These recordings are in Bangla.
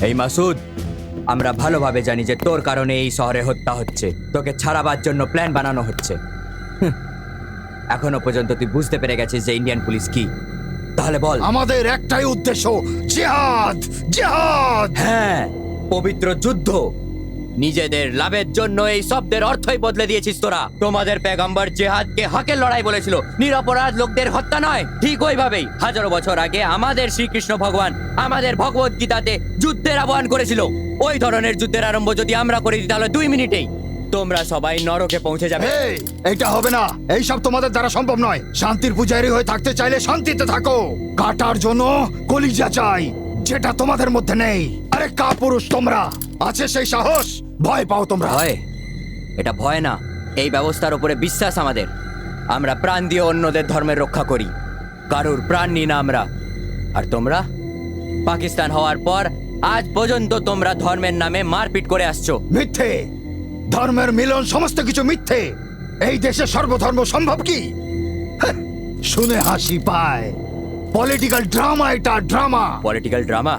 এই মাসুদ আমরা ভালোভাবে জানি যে তোর কারণে এই শহরে হত্যা হচ্ছে। তোকে ছাড়াবার জন্য প্ল্যান বানানো হচ্ছে। এখনও পর্যন্ত তুই বুঝতে পেরে গেছিস যে ইন্ডিয়ান পুলিশ কি। তাহলে বল। আমাদের একটাই উদ্দেশ্য জিহাদ জিহাদ। হ্যাঁ পবিত্র যুদ্ধ। নিজেদের লাভের জন্য এই শব্দের অর্থই বদলে দিয়েছিস তোরা। তোমাদের পেগম্বর জেহাদকে হকের লড়াই বলেছিল। নিরপরাধ লোকদের হত্যা নয়, ঠিক ওইভাবেই। হাজারো বছর আগে আমাদের শ্রীকৃষ্ণ ভগবান আমাদের ভগবত গীতাতে যুদ্ধের আহ্বান করেছিল। ওই ধরনের যুদ্ধের আরম্ভ যদি আমরা করে দিই, তাহলে দুই মিনিটেই তোমরা সবাই নরকে পৌঁছে যাবে। এটা হবে না। এই সব তোমাদের দ্বারা সম্ভব নয়। শান্তির পূজারি হয়ে থাকতে চাইলে শান্তিতে থাকো। কাটার জন্য কলিজা চাই, যেটা তোমাদের মধ্যে নেই। আরে কা পুরুষ তোমরা! আছে সেই সাহস? ভয় পাও তোমরা। ভয়? এটা ভয় না। এই ব্যবস্থার উপরে বিশ্বাস আমাদের। আমরা প্রাণ দিয়ে অন্যদের ধর্মের রক্ষা করি। কারুর প্রাণ নিই না আমরা। আর তোমরা? পাকিস্তান হওয়ার পর আজ পর্যন্ত তোমরা ধর্মের নামে মারপিট করে আসছো। মিথ্যে। ধর্মের মিলন সমস্ত কিছু মিথ্যে। এই দেশে সর্বধর্ম সম্ভব কি? হ্যাঁ, শুনে হাসি পায়। পলিটিক্যাল ড্রামা এটা ড্রামা পলিটিক্যাল ড্রামা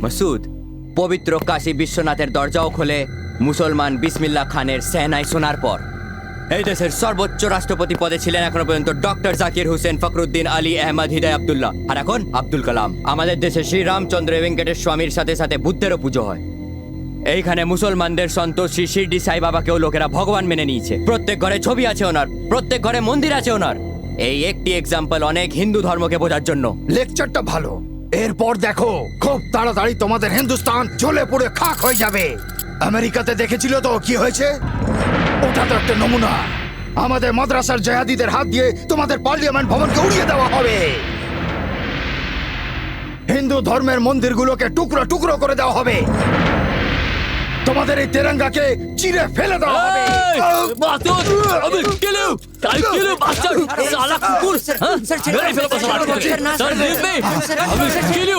মাসুদ পবিত্র কাশী বিশ্বনাথের দরজাও খোলে মুসলমান বিসমিল্লা খানের সেনাই শোনার পর। এই দেশের সর্বোচ্চ রাষ্ট্রপতি পদে ছিলেন এখনও পর্যন্ত ডক্টর জাকির হোসেন ফখরুদ্দিন আলী আহমদ হিদায় আবদুল্লাহ। আর এখন আব্দুল কালাম। আমাদের দেশে শ্রী রামচন্দ্র ভেঙ্কটেশ স্বামীর সাথে সাথে বুদ্ধেরও পুজো হয়। এইখানে মুসলমানদের সন্তোষ শ্রী শিরডি সাই বাবাকেও লোকেরা ভগবান মেনে নিয়েছে। প্রত্যেক ঘরে ছবি আছে ওনার, প্রত্যেক ঘরে মন্দির আছে ওনার। এই একটি এক্সাম্পল অনেক হিন্দু ধর্মকে বোঝার জন্য। লেকচারটা ভালো। এরপর দেখো, খুব তাড়াতাড়ি তোমাদের হিন্দুস্তান জ্বলে পুড়ে খাক হয়ে যাবে। আমেরিকাতে দেখেছিল তো কি হয়েছে? ওটা তো একটা নমুনা। আমাদের মাদ্রাসার জেহাদিদের হাত দিয়ে তোমাদের পার্লিয়ামেন্ট ভবনকে উড়িয়ে দেওয়া হবে। হিন্দু ধর্মের মন্দিরগুলোকে টুকরো টুকরো করে দেওয়া হবে। তোমাদের এই তেরঙ্গাকে চিরে ফেলে দেওয়া হবে। মাসুদ আমি কিল ইউ আই কিল সালা কুকুর হ্যাঁ? মেরে ফেলব সালা স্যার লিভ মি আমি কিল ইউ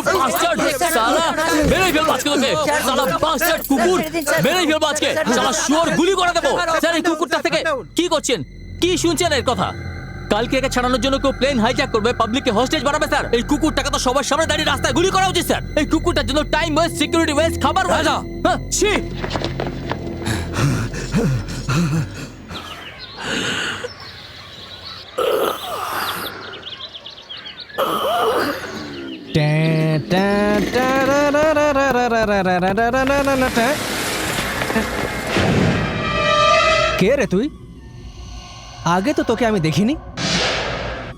সালা মেরে ফেলব আজকে সালা বাস্টার্ড কুকুর মেরে ফেলব আজকে সালা শুয়োর গুলি করে দেবো স্যার এই কুকুরটা থেকে কি করছেন কি শুনছেন এর কথা কালকে একে ছাড়ানোর জন্য কেউ প্লেন হাইজ্যাক করবে পাবলিককে হোস্টেজ বানাবে স্যার এই কুকুরটাকে তো সবার সামনে দাঁড়িয়ে রাস্তায় গুলি করা উচিত স্যার এই কুকুরটার জন্য টাইম ওয়েস্ট সিকিউরিটি ওয়েস্ট খাবার রাজা! হ্যাঁ কে রে তুই? আগে তো তোকে আমি দেখিনি।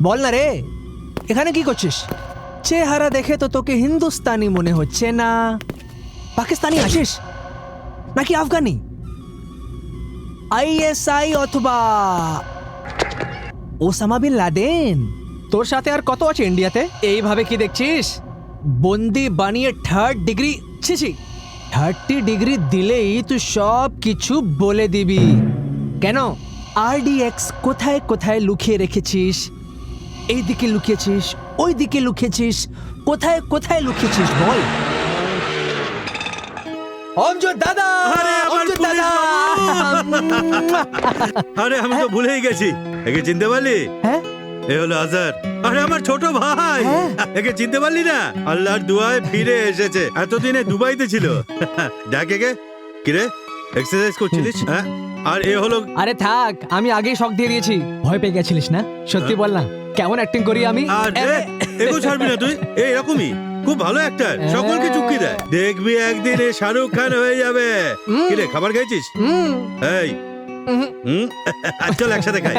বল না রে, এখানে কি করছিস? চেহারা দেখে তো তোকে হিন্দুস্তানি মনে হচ্ছে না। পাকিস্তানি আছিস নাকি আফগানি? আইএসআই অথবা ওসামা বিন লাদেন। তোর সাথে আর কত আছে ইন্ডিয়াতে? এইভাবে কি দেখছিস? বন্দি বানিয়ে থার্ড ডিগ্রি ছি ছি। থার্টি ডিগ্রি দিলেই তুই সব কিছু বলে দিবি। কেন? আরডিএক্স কোথায় কোথায় লুকিয়ে রেখেছিস? এই দিকে লুকিয়েছিস ওই দিকে লুকিয়েছিস কোথায় কোথায় লুকিয়েছিস বল। অঞ্জুর দাদা আরে, আমার অঞ্জুর পুলিশ দাদা। আরে আমি তো ভুলেই গেছি। একে চিনতে পারলি? হ্যাঁ? এ হলো আজার আরে আমার ছোট ভাই। হ্যাঁ। একে চিনতে পারলি না? আল্লাহর দুয়ায় ফিরে এসেছে। এতদিনে দুবাইতে ছিল। দেখ একে। কিরে? এক্সারসাইজ করছিলিস? হ্যাঁ? আর এ হলো আরে থাক আমি আগেই শখ দিয়ে দিয়েছি। ভয় পেয়ে গেছিলিস না? সত্যি বল না কেমন অ্যাক্টিং করি আমি? আর এ, এগো ছাড়বি না তুই। এই এরকমই। খুব ভালো অ্যাক্টর সকলকে চুক্তি দেয়। দেখবি একদিন এ শাহরুখ খান হয়ে যাবে। কিরে খাবার খেয়েছিস? এই। হুম। চল একসাথে খাই।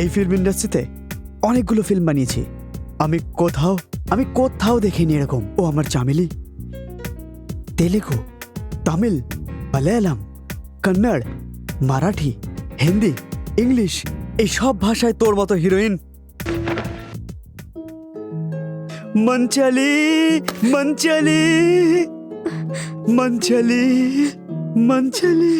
এই ফিল্ম ইন্ডাস্ট্রিতে অনেকগুলো ফিল্ম বানিয়েছি। আমি কোথাও আমি কোথাও দেখিনি এরকম। ও আমার চামেলি তেলেগু তামিল মালায়ালাম কন্নড় মারাঠি হিন্দি ইংলিশ এই সব ভাষায় তোর মতো হিরোইন? মঞ্চালি মঞ্চালি মঞ্চালি মঞ্চালি।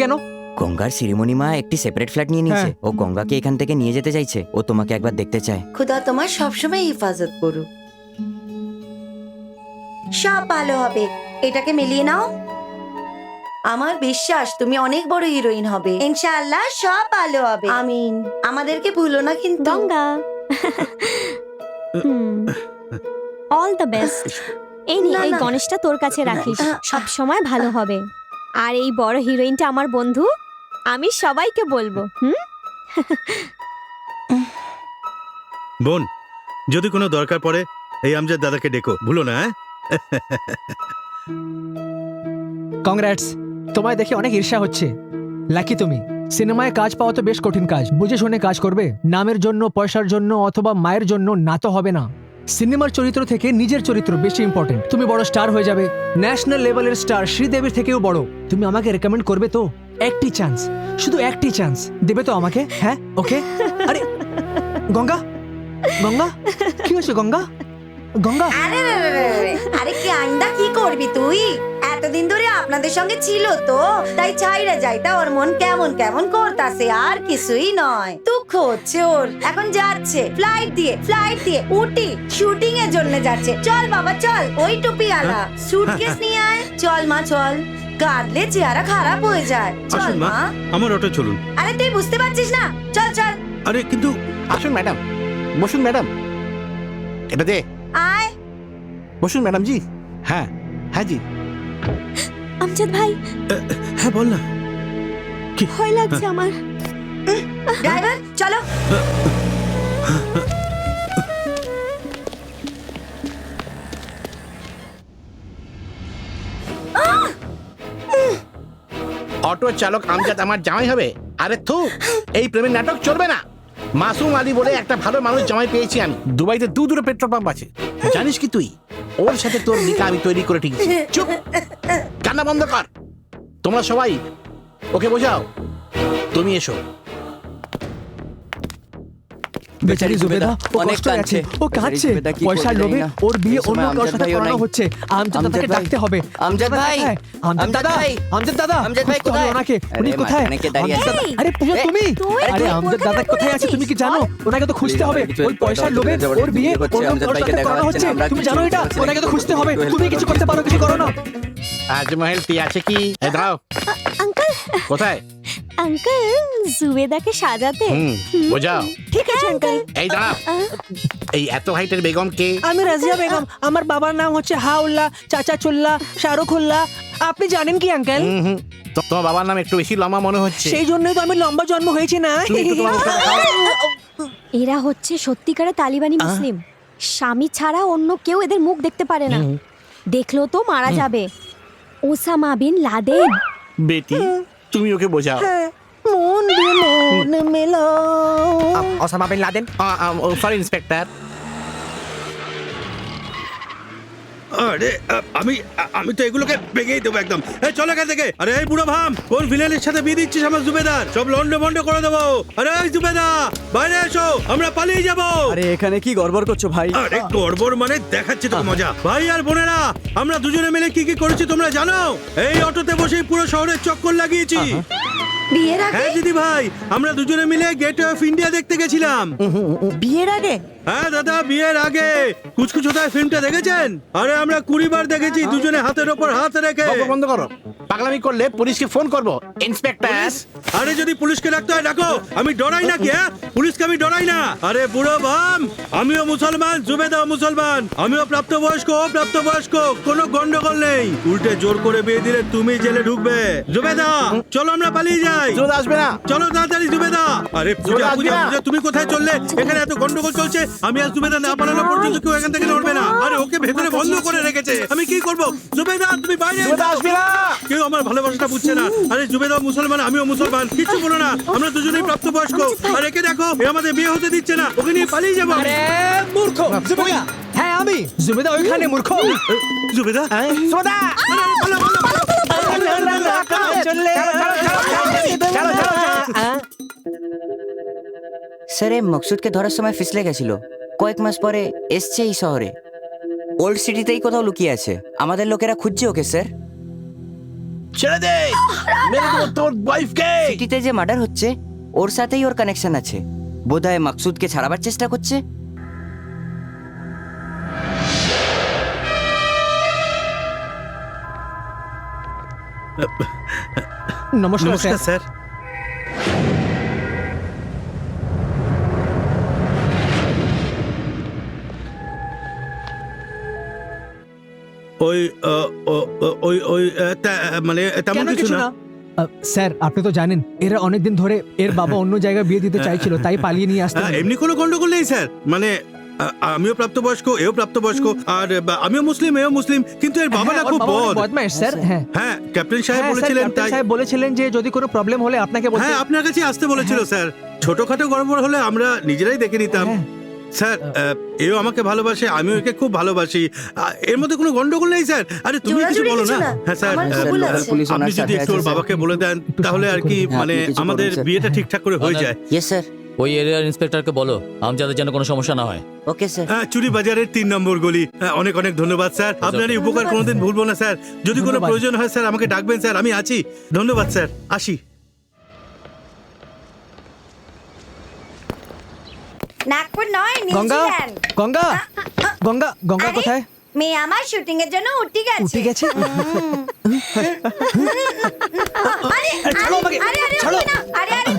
কেন? গঙ্গার সিরিমনি মা একটি সেপারেট ফ্ল্যাট নিয়ে নিয়েছে। হ্যাঁ। ও গঙ্গাকে এখান থেকে নিয়ে যেতে চাইছে। ও তোমাকে একবার দেখতে চায়। খুদা তোমার সবসময় হেফাজত করুক। সব ভালো হবে। এটাকে মিলিয়ে নাও। আমার বিশ্বাস তুমি অনেক বড় হিরোইন হবে। ইনশাআল্লাহ সব ভালো হবে। আমিন। আমাদেরকে ভুলো না কিন্তু। গঙ্গা। অল দ্য বেস্ট এই নে না, এই গণেশটা তোর কাছে রাখিস। সব সময় ভালো হবে। আর এই বড় হিরোইনটা আমার বন্ধু আমি সবাইকে বলব। হুম? বোন যদি কোনো দরকার পড়ে এই আমজাদ দাদাকে ডেকো ভুলো না হ্যাঁ? কংগ্রাটস তোমায় দেখে অনেক ঈর্ষা হচ্ছে। লাকি তুমি সিনেমায় কাজ পাওয়া তো বেশ কঠিন কাজ বুঝে শুনে কাজ করবে। নামের জন্য পয়সার জন্য অথবা মায়ের জন্য না তো হবে না। সিনেমার চরিত্র থেকে নিজের চরিত্র বেশি ইম্পর্টেন্ট তুমি বড় স্টার হয়ে যাবে ন্যাশনাল লেভেলের স্টার শ্রীদেবীর থেকেও বড় তুমি আমাকে রেকমেন্ড করবে তো একটি চান্স শুধু একটি চান্স দেবে তো আমাকে হ্যাঁ ওকে আরে গঙ্গা গঙ্গা কি হয়েছে গঙ্গা গঙ্গা আরে। আরে কি আন্ডা কি করবি তুই এতদিন ধরে আপনাদের সঙ্গে ছিল তো তাই ছাইরা যাইতা ওর মন কেমন কেমন করতাছে আর কিছুই নয়। দুঃখ হচ্ছে ওর। এখন যাচ্ছে ফ্লাইট দিয়ে ফ্লাইট দিয়ে উটি শুটিং এর জন্য যাচ্ছে। চল বাবা চল ওই টুপি আলা সুটকেস নিয়ে আয়। চল মা চল। কাঁদলে চেহারা খারাপ হয়ে যায়। চল আসুন মা মা। আমার অটো চলুন। আরে তুই বুঝতে পারছিস না। চল চল। আরে কিন্তু আসুন ম্যাডাম। বসুন ম্যাডাম। এটা দে। আয়। বসুন ম্যাডাম জি। হ্যাঁ হ্যাঁ জি। আমজাদ ভাই। হ্যাঁ বল না। ভয় লাগছে আমার। ড্রাইভার চলো। অটো চালক আমজাদ আমার জামাই হবে। আরে থু এই প্রেমের নাটক চলবে না। মাসুম আলী বলে একটা ভালো মানুষ জামাই পেয়েছি আমি। দুবাইতে দু দুটো পেট্রোল পাম্প আছে। জানিস কি তুই? ওর সাথে তোর নিকা আমি তৈরি করে ঠিক চুপ। কান্না বন্ধ কর। তোমরা সবাই ওকে বোঝাও। তুমি এসো। বেচারি জুবেদা ও অনেক কষ্ট আছে। ও কাঁদছে। পয়সার লোভে ওর বিয়ে অন্য কারোর সাথে করানো হচ্ছে। আমজাদ দাদাকে ডাকতে হবে। আমজাদ ভাই। আমজাদ দাদা আমজাদ দাদা আমজাদ ভাই কোথায়? ওনাকে। উনি কোথায়? দাদা- আরে পূজা তুমি? আরে আমজাদ দাদা কোথায় আছে? তুমি কি জানো? যাও। ওনাকে তো খুঁজতে হবে। ওই পয়সার লোভে ওর বিয়ে হচ্ছে, অন্য কারোর সাথে করানো হচ্ছে। তুমি জানো এটা? ওনাকে তো খুঁজতে হবে। তুমি কিছু করতে পারো কিছু করো না। আজমহল তুই আছে কি? আঙ্কেল। কোথায়? আঙ্কেল জুবেদাকে সাজাতে। হুম বোঝাও। ঠিক আছে আঙ্কেল। এই দাঁড়াও। এই এত হাইটের বেগম কে? আমি রাজিয়া বেগম। আমার বাবার নাম হচ্ছে হাউল্লাহ চাচা চুল্লা শাহরুখুল্লাহ আপনি জানেন কি আঙ্কেল? হুম হুম। তো- তোমার বাবার নাম একটু বেশি লম্বা মনে হচ্ছে। সেই জন্যই তো আমি লম্বা জন্ম হয়েছি না। তুমি একটু তোমার মুখটা দেখাও। এরা হচ্ছে সত্যিকারের তালিবানি মুসলিম। স্বামী ছাড়া অন্য কেউ এদের মুখ দেখতে পারে না। দেখল তো মারা যাবে। Osama bin Laden. বেটি। তুমি ওকে বোঝাও। মন দিয়ে মন মেলাও। Osama bin Laden? Sorry inspector. আরে আমি আমি তো এগুলোকে ভেঙেই দেবো একদম। এই চলো এখান থেকে। আরে এই বুড়ো ভাম কোন ভিলেনের সাথে বিয়ে দিচ্ছিস আমার জুবেদার? সব লন্ড বন্ড করে দেবো। আরে এই জুবেদা বাইরে এসো আমরা পালিয়ে যাব। আরে এখানে কি গড়বড় করছ ভাই? আরে গড়বড় মানে দেখাচ্ছি তো মজা। ভাই আর বোনেরা আমরা দুজনে মিলে কি কি করেছি তোমরা জানো? এই অটোতে বসেই পুরো শহরের চক্কর লাগিয়েছি। বিয়ের আগে? হ্যাঁ দিদি ভাই আমরা দুজনে মিলে গেট অফ ইন্ডিয়া দেখতে গেছিলাম। বিয়ের আগে? হ্যাঁ দাদা বিয়ের আগে। কুচকুচ হোতায় ফিল্মটা দেখেছেন? আরে আমরা কুড়ি বার দেখেছি দুজনে হাতের ওপর হাত রেখে। গল্প বন্ধ করো। পাগলামি করলে পুলিশকে ফোন করব। ইন্সপেক্টর আরে যদি পুলিশকে ডাকতে হয় ডাকো। আমি ডরাই না কি হ্যাঁ? পুলিশকে আমি ডরাই না। আরে বুড়ো বাম! আমিও মুসলমান জুবেদাও মুসলমান। আমিও প্রাপ্তবয়স্ক ও প্রাপ্তবয়স্ক কোনো গন্ডগোল নেই। উল্টে জোর করে বিয়ে দিলে তুমি জেলে ঢুকবে। জুবেদা চলো আমরা পালিয়ে যাই। জোর আসবে না। চলো তাড়াতাড়ি জুবেদা আরে পূজা পূজা পূজা তুমি কোথায় চললে? এখানে এত গন্ডগোল চলছে। আমি আজ জুবেদা না পালানো পর্যন্ত কেউ এখান থেকে নড়বে না। আরে ওকে ভেতরে বন্ধ করে রেখেছে। আমি কি করব? জুবেদা তুমি বাইরে এসো। আসবে না। কেউ আমার ভালোবাসাটা বুঝছে না। আরে জুবেদা মুসলমান আমিও মুসলমান। কিচ্ছু বলো না। আমরা দুজনেই প্রাপ্তবয়স্ক। আর একে দেখো এ আমাদের বিয়ে হতে দিচ্ছে না। ওকে নিয়ে পালিয়ে যাব। আরে মূর্খ। জুবেদা। হ্যাঁ আমি। জুবেদা ওইখানে মূর্খ। জুবেদা? সোদা পালাও, পালাও। স্যার এই মকসুদকে ধরার সময় ফিসলে গেছিল। কয়েক মাস পরে এসছে এই শহরে। ওল্ড সিটিতেই কোথাও লুকিয়ে আছে। আমাদের লোকেরা খুঁজছে ওকে স্যার। ছেড়ে দে! মেরে দেবো তোর ওয়াইফকে সিটিতে যে মার্ডার হচ্ছে ওর সাথেই ওর কানেকশন আছে। বোধহয় মাকসুদকে ছাড়াবার চেষ্টা করছে। নমস্কার নমস্কার স্যার। ওই ওই ওই মানে তেমন কিছু না। স্যার আপনি তো জানেন এরা অনেকদিন ধরে এর বাবা অন্য জায়গায় বিয়ে দিতে চাইছিল তাই পালিয়ে নিয়ে আসতে হ্যাঁ, এমনি কোনো গন্ডগোল নেই স্যার। মানে আমিও প্রাপ্তবয়স্ক এও প্রাপ্তবয়স্ক আর আমিও মুসলিম এও মুসলিম কিন্তু এর বাবা না হ্যাঁ, খুব বাবা অনেক বদ। বদমাইশ স্যার হ্যাঁ। হ্যাঁ ক্যাপ্টেন সাহেব হ্যাঁ, বলেছিলেন ক্যাপ্টেন তাই সাহেব বলেছিলেন যে যদি কোনো প্রবলেম হলে আপনাকে বলতে হ্যাঁ আপনার কাছে আসতে বলেছিল স্যার। ছোটখাটো গড়বড় হলে আমরা নিজেরাই দেখে নিতাম। হ্যাঁ। স্যার আহ, এও আমাকে ভালোবাসে আমিও একে খুব ভালোবাসি। এর মধ্যে কোনো গন্ডগোল নেই স্যার। আরে তুমি কিছু বলো না। হ্যাঁ স্যার আপনি যদি একটু ওর বাবাকে বলে দেন তাহলে আর কি হ্যাঁ, মানে আমাদের বিয়েটা ঠিকঠাক করে হয়ে। যায়। ইয়েস স্যার ওই এরিয়ার ইন্সপেক্টরকে বলো আমজাদের যেন কোনো সমস্যা না হয়। ওকে স্যার হ্যাঁ, চুরি বাজারের তিন নম্বর গলি। হ্যাঁ, অনেক অনেক ধন্যবাদ স্যার। আপনার এই উপকার কোনোদিন ভুলবো না স্যার। যদি কোনো প্রয়োজন হয় স্যার আমাকে ডাকবেন স্যার। আমি আছি। ধন্যবাদ স্যার। আসি। নাগপুর নয় গঙ্গা নিউজিল্যান্ড গঙ্গা গঙ্গা গঙ্গা আরে, কোথায় মেয়ে আমার শুটিং এর জন্য উঠে গেছে উঠে গেছে আরে ছাড়ো আরে আমাকে, আরে আরে ছাড়ো। ওঠে না। আরে আরে